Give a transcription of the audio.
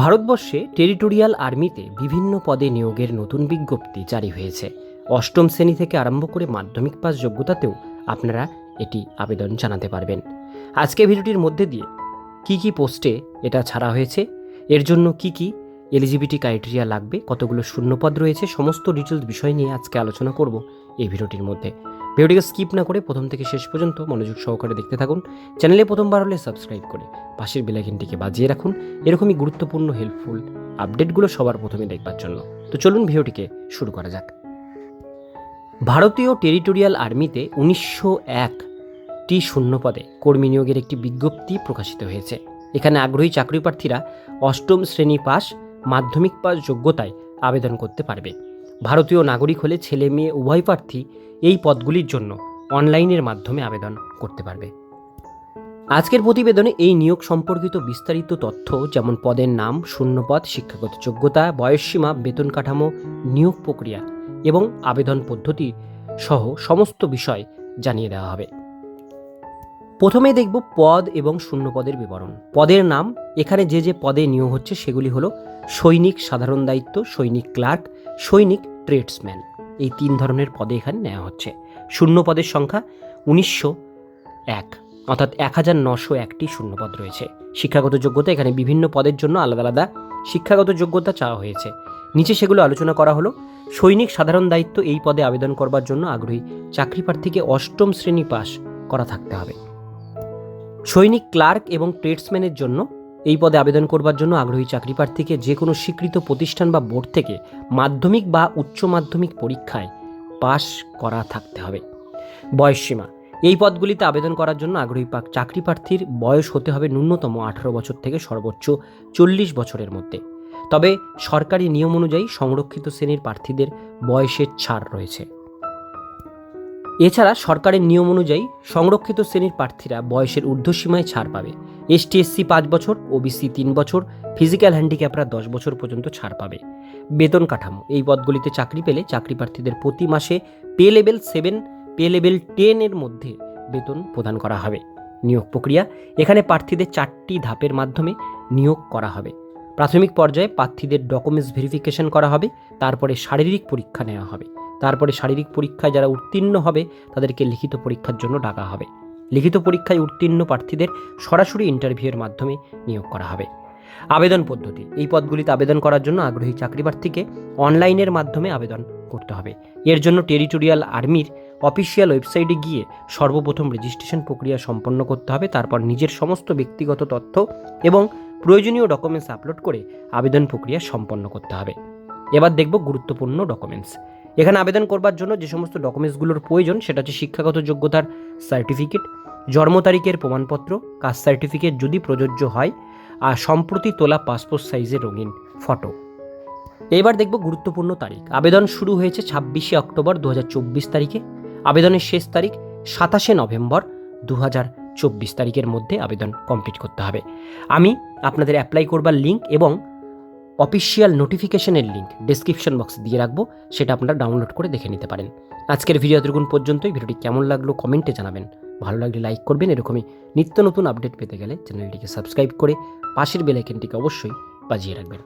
ভারতবর্ষে টেরিটোরিয়াল আর্মিতে বিভিন্ন পদে নিয়োগের নতুন বিজ্ঞপ্তি জারি হয়েছে। অষ্টম শ্রেণি থেকে আরম্ভ করে মাধ্যমিক পাস যোগ্যতাতেও আপনারা এটি আবেদন জানাতে পারবেন। আজকে ভিডিওটির মধ্যে দিয়ে কি কি পোস্টে এটা ছাড়া হয়েছে, এর জন্য কি কি এলিজিবিলিটি ক্রাইটেরিয়া লাগবে, কতগুলো শূন্যপদ রয়েছে, সমস্ত ডিটেলস বিষয় নিয়ে আজকে আলোচনা করব এই ভিডিওটির মধ্যে। ভিডিওটিকে স্কিপ না করে প্রথম থেকে শেষ পর্যন্ত মনোযোগ সহকারে দেখতে থাকুন, চ্যানেলে প্রথমবার হলে সাবস্ক্রাইব করে পাশের বেলাইকিনটিকে বাজিয়ে রাখুন, এরকমই গুরুত্বপূর্ণ হেল্পফুল আপডেটগুলো সবার প্রথমে দেখবার জন্য। তো চলুন ভিডিওটিকে শুরু করা যাক। ভারতীয় টেরিটোরিয়াল আর্মিতে উনিশশো একটি শূন্যপদে কর্মী নিয়োগের একটি বিজ্ঞপ্তি প্রকাশিত হয়েছে। এখানে আগ্রহী চাকরি প্রার্থীরা অষ্টম শ্রেণি পাস মাধ্যমিক পাস যোগ্যতায় আবেদন করতে পারবে। ভারতীয় নাগরিক হলে ছেলে মেয়ে উভয় প্রার্থী এই পদগুলির জন্য অনলাইনের মাধ্যমে আবেদন করতে পারবে। আজকের প্রতিবেদনে এই নিয়োগ সম্পর্কিত বিস্তারিত তথ্য যেমন পদের নাম, শূন্যপদ, শিক্ষাগত যোগ্যতা, বয়সসীমা, বেতন কাঠামো, নিয়োগ প্রক্রিয়া এবং আবেদন পদ্ধতি সহ সমস্ত বিষয় জানিয়ে দেওয়া হবে। প্রথমে দেখব পদ এবং শূন্যপদের বিবরণ। পদের নাম, এখানে যে যে পদে নিয়োগ হচ্ছে সেগুলি হলো সৈনিক সাধারণ দায়িত্ব, সৈনিক ক্লার্ক, সৈনিক ট্রেডসম্যান। এই তিন ধরনের পদে এখানে নেওয়া হচ্ছে। শূন্য পদের সংখ্যা উনিশশো এক, অর্থাৎ এক হাজার নশো একটি শূন্যপদ রয়েছে। শিক্ষাগত যোগ্যতা এখানে বিভিন্ন পদের জন্য আলাদা আলাদা শিক্ষাগত যোগ্যতা চাওয়া হয়েছে। নিচে সেগুলো আলোচনা করা হলো, সৈনিক সাধারণ দায়িত্ব এই পদে আবেদন করবার জন্য আগ্রহী চাকরি প্রার্থীকে অষ্টম শ্রেণি পাস করা থাকতে হবে। সৈনিক ক্লার্ক এবং ট্রেডসম্যানের জন্য এই পদে আবেদন করবার জন্য আগ্রহী চাকরি প্রার্থীকে যে কোনো স্বীকৃত প্রতিষ্ঠান বা বোর্ড থেকে মাধ্যমিক বা উচ্চ মাধ্যমিক পরীক্ষায় পাশ করা থাকতে হবে। বয়সসীমা এই পদগুলিতে আবেদন করার জন্য আগ্রহী চাকরি প্রার্থীর বয়স হতে হবে ন্যূনতম আঠারো বছর থেকে সর্বোচ্চ চল্লিশ বছরের মধ্যে। তবে সরকারি নিয়ম অনুযায়ী সংরক্ষিত শ্রেণির প্রার্থীদের বয়সের ছাড় রয়েছে। এছাড়া সরকারের নিয়ম অনুযায়ী সংরক্ষিত শ্রেণির প্রার্থীরা বয়সের ঊর্ধ্বসীমায় ছাড় পাবে। এসটি এসসি পাঁচ বছর, ওবিসি তিন বছর, ফিজিক্যাল হ্যান্ডিক্যাপরা দশ বছর পর্যন্ত ছাড় পাবে। বেতন কাঠামো, এই পদগুলিতে চাকরি পেলে চাকরি প্রার্থীদের প্রতি মাসে pay level seven, pay level টেনের মধ্যে বেতন প্রদান করা হবে। নিয়োগ প্রক্রিয়া, এখানে প্রার্থীদের চারটি ধাপের মাধ্যমে নিয়োগ করা হবে। প্রাথমিক পর্যায়ে প্রার্থীদের ডকুমেন্টস ভেরিফিকেশন করা হবে, তারপরে শারীরিক পরীক্ষা নেওয়া হবে। তারপরে শারীরিক পরীক্ষায় যারা উত্তীর্ণ হবে, তাদেরকে লিখিত পরীক্ষার জন্য ডাকা হবে। লিখিত পরীক্ষায় উত্তীর্ণ প্রার্থীদের সরাসরি ইন্টারভিউয়ের মাধ্যমে নিয়োগ করা হবে। আবেদন পদ্ধতি। এই পদগুলিতে আবেদন করার জন্য আগ্রহী চাকরি প্রার্থীকে অনলাইনের মাধ্যমে আবেদন করতে হবে। এর জন্য টেরিটোরিয়াল আর্মির অফিসিয়াল ওয়েবসাইটে গিয়ে সর্বপ্রথম রেজিস্ট্রেশন প্রক্রিয়া সম্পন্ন করতে হবে, তারপর নিজের সমস্ত ব্যক্তিগত তথ্য এবং প্রয়োজনীয় ডকুমেন্টস আপলোড করে আবেদন প্রক্রিয়া সম্পন্ন করতে হবে। এবার দেখব গুরুত্বপূর্ণ ডকুমেন্টস এখানে আবেদন করবার জন্য যে সমস্ত ডকুমেন্টসগুলোর প্রয়োজন, সেটা হচ্ছে শিক্ষাগত যোগ্যতার সার্টিফিকেট, জন্ম তারিখের প্রমাণপত্র, কাস্ট সার্টিফিকেট যদি প্রযোজ্য হয়, আর সম্প্রতি তোলা পাসপোর্ট সাইজের রঙিন ফটো। এবার দেখব গুরুত্বপূর্ণ তারিখ। আবেদন শুরু হয়েছে ছাব্বিশে অক্টোবর দু হাজার চব্বিশ তারিখে। আবেদনের শেষ তারিখ সাতাশে নভেম্বর দু চব্বিশ তারিখের মধ্যে আবেদন কমপ্লিট করতে হবে। আমি আপনাদের অ্যাপ্লাই করবার লিঙ্ক এবং অফিসিয়াল নোটিফিকেশনের লিঙ্ক ডিসক্রিপশন বক্সে দিয়ে রাখব, সেটা আপনারা ডাউনলোড করে দেখে নিতে পারেন। আজকের ভিডিও এতটুকুন পর্যন্তই। ভিডিওটি কেমন লাগল কমেন্টে জানাবেন। ভালো লাগলে লাইক করবেন। এরকমই নিত্য নতুন আপডেট পেতে গেলে চ্যানেলটিকে সাবস্ক্রাইব করে পাশের বেলাইকেনটিকে অবশ্যই বাজিয়ে রাখবেন।